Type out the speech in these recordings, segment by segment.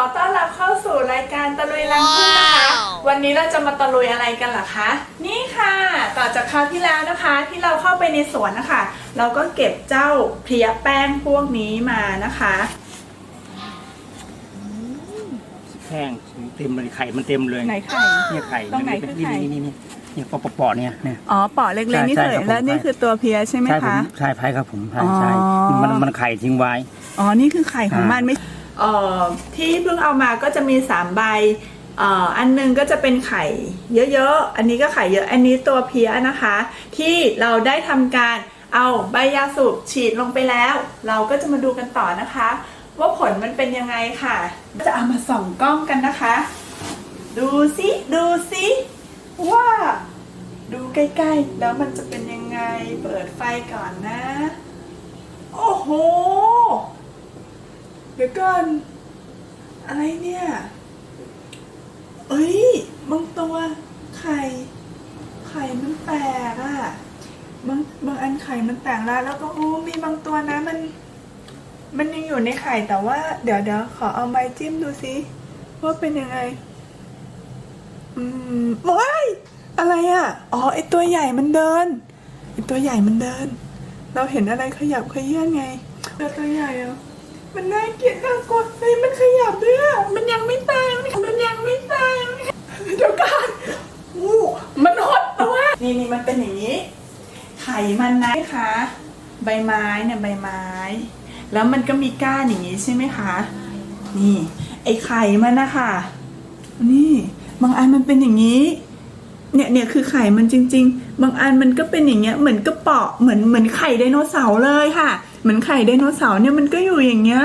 อต้อนรับเข้าสู่รายการตะลุยรังพึ่งนะคะ วันนี้เราจะมาตะลุยอะไรกันล่ะคะ นี่ค่ะ ต่อจากคราวที่แล้วนะคะ ที่เราเข้าไปในสวนนะคะ เราก็เก็บเจ้าเพลียแป้งพวกนี้มานะคะแห้งเต็มเลยไข่มันเต็มเลยไหนไข่ เนี่ยไข่ตรงไหนคือไข่ นี่นี่นี่เนี่ยปอปอๆเนี่ยเนี่ย อ๋อปอเล็กๆนี่ใช่เฉยครับผมแล้วนี่คือตัวเพลียใช่ไหมใช่ผมคะ ใช่ไผ่ครับผมใช่อ๋อใช่มันมันไข่ทิ้งไว้ อ๋อนี่คือไข่ของอ่ามัมันไม่เอ่อ ที่เพิ่งเอามาก็จะมีสามใบอันหนึงก็จะเป็นไข่เยอะๆ อันนี้ก็ไข่เยอะ อันนี้ตัวเพี้ยนะคะ ที่เราได้ทำการเอาใบยาสูบฉีดลงไปแล้ว เราก็จะมาดูกันต่อนะคะ ว่าผลมันเป็นยังไงค่ะจะเอามาส่องกล้องกันนะคะ ดูสิดูสิว่าดูใกล้ๆ แล้วมันจะเป็นยังไง เปิดไฟก่อนนะ โอ้โห เดี๋ยวก่อน อะไรเนี่ย เอ้ยบางตัวไข่ไข่มันแตกอะบางบางอันไข่มันแตกแล้ว แล้วก็โอ้มีบางตัวนะมัน มันยังอยู่ในไข่แต่ว่า เดี๋ยวเดี๋ยวขอเอาไม้จิ้มดูสิว่าเป็นยังไง อืมว้ายอะไรอะ่ะ อ๋อไอตัวใหญ่มันเดินไอตัวใหญ่มันเดิน เราเห็นอะไรขยับขยื่นไงตัวตัวใหญ่อะ มันน่าเกลียดน่ากลัวเฮ้ยมันขยับด้วยอะมันยังไม่ตายมันมันยังไม่ตายเดี๋ยวก่อนอู้มันหดตัวนี่นี่มันเป็นอย่างนี้ ไข่มันนะคะใบไม้เนี่ยใบไม้ แล้วมันก็มีก้านอย่างนี้ใช่ไหมคะ นี่ ไอไข่มันนะคะนี่ บางอันมันเป็นอย่างนี้ เนี่ยเนี่ยคือไข่มันจริง ๆ บางอันมันก็เป็นอย่างเงี้ยเหมือนกระเปาะเหมือนเหมือนไข่ไดโนเสาร์เลยค่ะ เหมือนไข่ไดโนเสาร์เนี่ยมันก็อยู่อย่างเงี้ย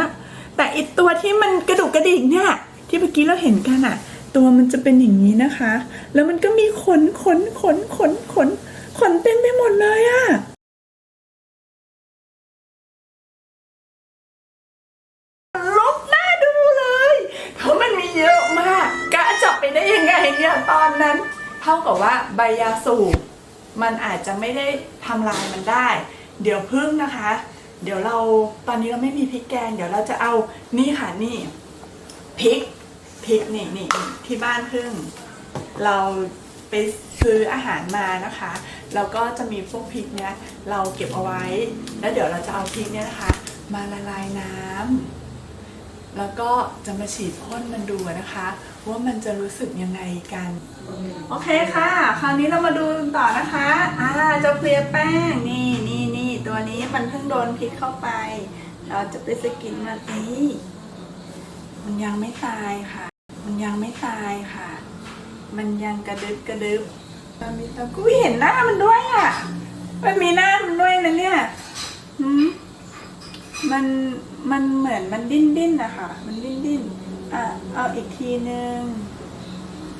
แต่อีกตัวที่มันกระดุกกระดิกเนี่ย ที่เมื่อกี้เราเห็นกันอะตัวมันจะเป็นอย่างนี้นะคะ แล้วมันก็มีขนขนขนขนขนขนเต็มไปหมดเลยอะลบหน้าดูเลยเพราะมันมีเยอะมากกะจับไปได้ยังไงเนี่ยตอนนั้น เท่ากับว่าใบยาสูบมันอาจจะไม่ได้ทำลายมันได้ เดี๋ยวพึ่งนะคะ เดี๋ยวเราตอนนี้เราไม่มีพริกแกง เดี๋ยวเราจะเอานี่ค่ะนี่พริกพริกนี่นี่ที่บ้านพึ่ง เราไปซื้ออาหารมานะคะ แล้วก็จะมีพวกพริกเนี้ยเราเก็บเอาไว้ แล้วเดี๋ยวเราจะเอาพริกเนี้ยนะคะ มาละลายน้ำแล้วก็จะมาฉีดพ่นมันดูนะคะ ว่ามันจะรู้สึกยังไงกัน โอเคค่ะ คราวนี้เรามาดูต่อนะคะ อ่าจะเพลียแป้งนี่นี่นี่ ตัวนี้มันเพิ่งโดนพิษเข้าไป เราจะไปสกินมันนี้ มันยังไม่ตายค่ะ มันยังไม่ตายค่ะ มันยังกระดึบกระดึบตอนนี้ตากูเห็นหน้ามันด้วยอะ มันมีหน้ามันด้วยนะเนี่ยหืมมันมันเหมือนมันดิ้นดิ้นนะคะมันดิ้นดิ้นอะเอาอีกทีหนึ่ง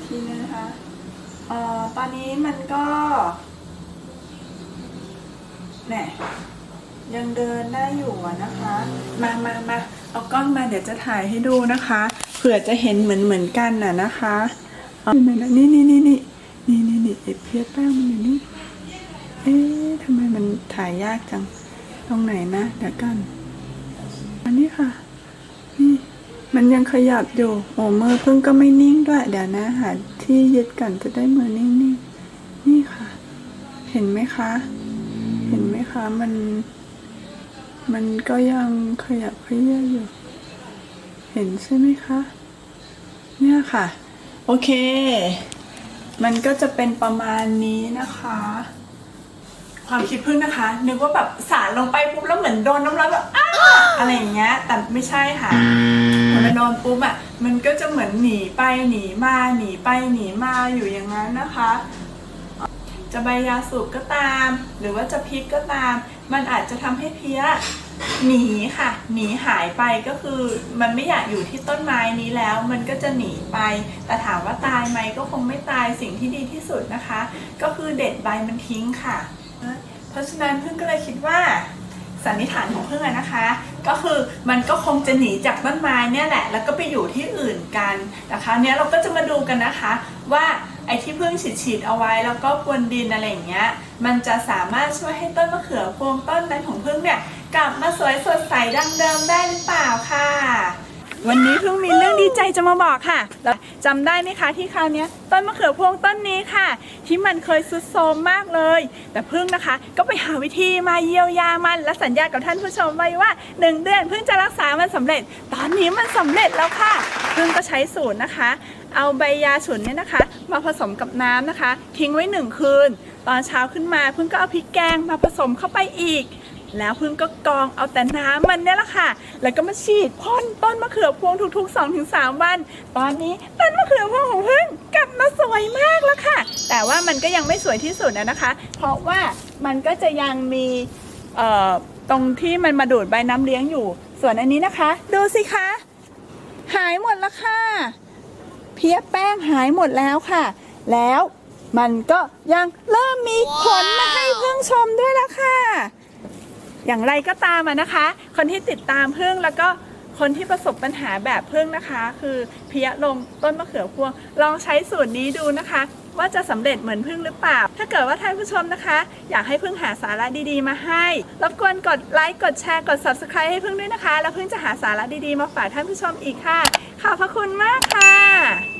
ทีนึงนะคะเอ่อตอนนี้มันก็ เนี่ยยังเดินได้อยู่นะคะ มามามาเอากล้องมาเดี๋ยวจะถ่ายให้ดูนะคะ เผื่อจะเห็นเหมือนเหมือนกันน่ะนะคะนี่นี่นี่นี่นี่นี่นี่ไอเพียแป้งมันอยู่นี่ เอ๊ะทำไมมันถ่ายยากจัง ตรงไหนนะเดี๋ยวกัน อันนี้ค่ะ นี่ มันยังขยับอยู่ โอ้มือเพิ่งก็ไม่นิ่งด้วย เดี๋ยวนะหาที่ยึดกันจะได้มือนิ่งๆ นี่ค่ะ เห็นไหมคะ ไหมคะ มัน มันก็ยังขยับขยื่นอยู่ เห็นใช่ไหมคะ เนี่ยค่ะ โอเค มันก็จะเป็นประมาณนี้นะคะ ความคิดพึ่งนะคะ นึกว่าแบบสารลงไปปุ๊บแล้วเหมือนโดนน้ำร้อนแบบอ้าอะไรอย่างเงี้ย แต่ไม่ใช่ค่ะพอมันโดนปุ๊บอะ มันก็จะเหมือนหนีไปหนีมาหนีไปหนีมาอยู่อย่างนั้นนะคะ จะใบยาสูบก็ตาม หรือว่าจะพิษก็ตาม มันอาจจะทำให้เพี้ยหนีค่ะ หนีหายไปก็คือมันไม่อยากอยู่ที่ต้นไม้นี้แล้ว มันก็จะหนีไป แต่ถามว่าตายไหมก็คงไม่ตายสิ่งที่ดีที่สุดนะคะ ก็คือเด็ดใบมันทิ้งค่ะ เพราะฉะนั้นพึ่งก็เลยคิดว่าสันนิษฐานของเพึ่อะนะคะ ก็คือมันก็คงจะหนีจากต้นไม้เนี่ยแหละ แล้วก็ไปอยู่ที่อื่นกันแต่คราวเนี้ยเราก็จะมาดูกันนะคะว่า ไอ้ที่พึ่งฉีดๆเอาไว้แล้วก็พรวนดินอะไรอย่างเงี้ย มันจะสามารถช่วยให้ต้นมะเขือพวงต้นนั้นของพึ่งเนี่ยกลับมาสวยสดใสดังเดิมได้หรือเปล่าค่ะ วันนี้เพิ่งมีเรื่องดีใจจะมาบอกค่ะแล้วจำได้ไหมคะที่คราวเนี้ยต้นมะเขือพวงต้นนี้ค่ะ ที่มันเคยสุดโทรมมากเลย แต่พิ่งนะคะ ก็ไปหาวิธีมาเยียวยามัน และสัญญากับท่านผู้ชมไว้ว่าหนึ่งเดือนพิ่งจะรักษามันสำเร็จ ตอนนี้มันสำเร็จแล้วค่ะพิ่งก็ใช้สูตรนะคะ เอาใบยาฉุนเนี่ยนะคะ มาผสมกับน้ำนะคะ ทิ้งไว้หนึ่งคืน ตอนเช้าขึ้นมาพิ่งก็เอาพริกแกงมาผสมเข้าไปอีก แล้วพึ่งก็กองเอาแต่น้ำมันเนี่ยแหละค่ะ แล้วก็มาฉีดพ่นต้นมะเขือพวงทุกๆ2-3วัน ตอนนี้ต้นมะเขือพวงของพึ่งกลับมาสวยมากแล้วค่ะ แต่ว่ามันก็ยังไม่สวยที่สุดนะนะคะ เพราะว่ามันก็จะยังมีเอ่อตรงที่มันมาดูดใบน้ำเลี้ยงอยู่ ส่วนอันนี้นะคะ ดูสิคะ หายหมดแล้วค่ะ พี้ยแป้งหายหมดแล้วค่ะ แล้วมันก็ยังเริ่มมีผลมาให้เพิ่องชมด้วยแล้วค่ะ อย่างไรก็ตามนะคะ คนที่ติดตามเพึ่องแล้วก็คนที่ประสบปัญหาแบบพึ่งนะคะ คือเพี้ยลงต้นมะเขือพวง ลองใช้สูตรนี้ดูนะคะ ว่าจะสำเร็จเหมือนพึ่งหรือเปล่า ถ้าเกิดว่าท่านผู้ชมนะคะ อยากให้พึ่งหาสาระดีๆ มาให้รบกวนกดไลค์กดแชร์กด subscribe ให้พึ่งด้วยนะคะ แล้วพึ่งจะหาสาระดีๆ มาฝากท่านผู้ชมอีกค่ะขอบพระคุณมากค่ะ